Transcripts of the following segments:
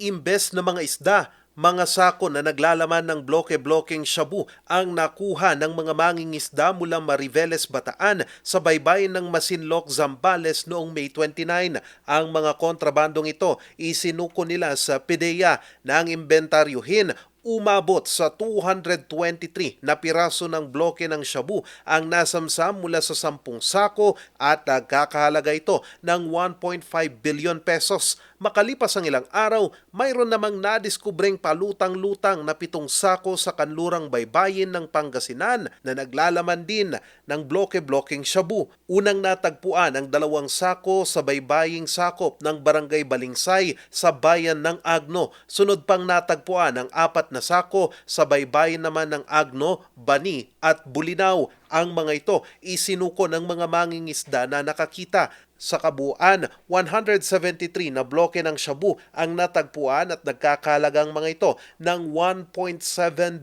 imbes na mga isda, mga sako na naglalaman ng bloke-blokeng shabu ang nakuha ng mga mangingisda mula Mariveles, Bataan sa baybayin ng Masinloc, Zambales noong May 29. Ang mga kontrabandong ito isinuko nila sa PIDEA na ang inventaryuhin umabot sa 223 na piraso ng bloke ng shabu ang nasamsam mula sa 10 sako at nagkakahalaga ito ng 1.5 billion pesos. Makalipas ang ilang araw, mayroon namang nadiskubreng palutang-lutang na pitong sako sa kanlurang baybayin ng Pangasinan na naglalaman din ng bloke-blokeng shabu. Unang natagpuan ang dalawang sako sa baybaying sakop ng Barangay Balingsay sa bayan ng Agno. Sunod pang natagpuan ang apat na sako sa baybayin naman ng Agno, Bani at Bulinaw. Ang mga ito isinuko ng mga mangingisda na nakakita. Sa kabuuan, 173 na bloke ng shabu ang natagpuan at nagkakalagang mga ito ng 1.7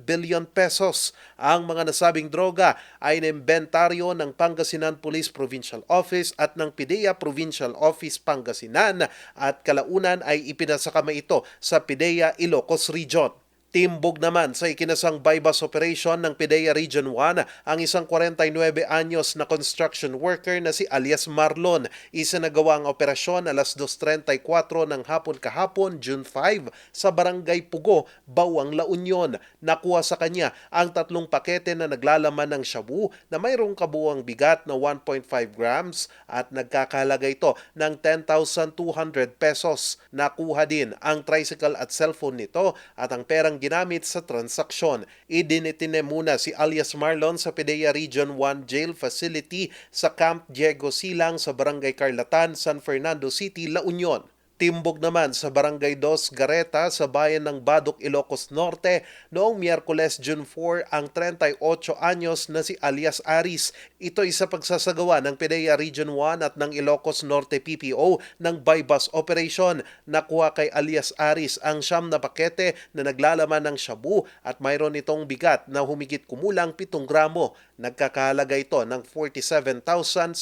billion pesos. Ang mga nasabing droga ay naimbentaryo ng Pangasinan Police Provincial Office at ng PIDEA Provincial Office Pangasinan at kalaunan ay ipinasakamay ito sa PIDEA Ilocos Region. Timbog naman sa ikinasang bypass operation ng PIDEA Region 1 ang isang 49 anyos na construction worker na si alias Marlon. Isinagawa ang operasyon alas 2.34 ng hapon kahapon, June 5, sa Barangay Pugo, Bawang, La Union. Nakuha sa kanya ang tatlong pakete na naglalaman ng shabu na mayroong kabuang bigat na 1.5 grams at nagkakahalaga ito ng 10,200 pesos. Nakuha din ang tricycle at cellphone nito at ang perang ginamit sa transaksyon. Idinitine muna si alias Marlon sa PIDEA Region 1 Jail Facility sa Camp Diego Silang sa Barangay Carlatan, San Fernando City, La Union. Timbog naman sa Barangay Dos Gareta sa bayan ng Badok, Ilocos Norte noong Miyerkules, June 4 ang 38 anyos na si alias Aris. Ito ay sa pagsasagawa ng PIDEA Region 1 at ng Ilocos Norte PPO ng bypass operation. Nakuha kay alias Aris ang siyam na pakete na naglalaman ng shabu at mayroon itong bigat na humigit kumulang 7 gramo. Nagkakahalaga ito ng 47,600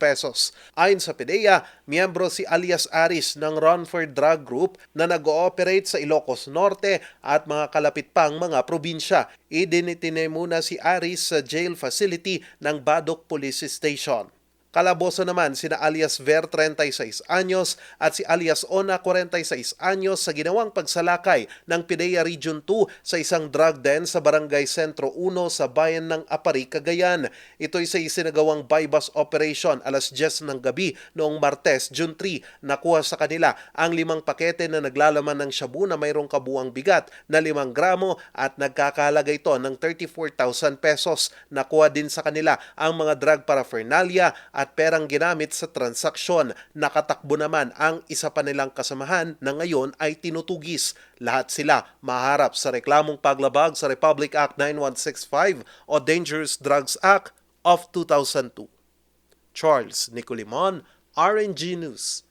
pesos. Ayon sa PIDEA, miyembro si alias Aris ng Runford Drug Group na nag-ooperate sa Ilocos Norte at mga kalapit pang mga probinsya. Idinitine muna si Aris sa jail facility ng Badok Police Station. Kalaboso naman sina alias Ver 36 anyos at si alias Ona 46 anyos sa ginawang pagsalakay ng PIDEA Region 2 sa isang drug den sa Barangay Sentro 1 sa bayan ng Apari, Cagayan. Ito ay sa isinagawang bypass operation alas 10 ng gabi noong Martes, June 3. Nakuha sa kanila ang limang pakete na naglalaman ng shabu na mayroong kabuang bigat na 5 gramo at nagkakahalaga ito ng 34,000 pesos. Nakuha din sa kanila ang mga drug paraphernalia at perang ginamit sa transaksyon. Nakatakbo naman ang isa pa nilang kasamahan na ngayon ay tinutugis. Lahat sila maharap sa reklamong paglabag sa Republic Act 9165 o Dangerous Drugs Act of 2002. Charles Nicolimon, RNG News.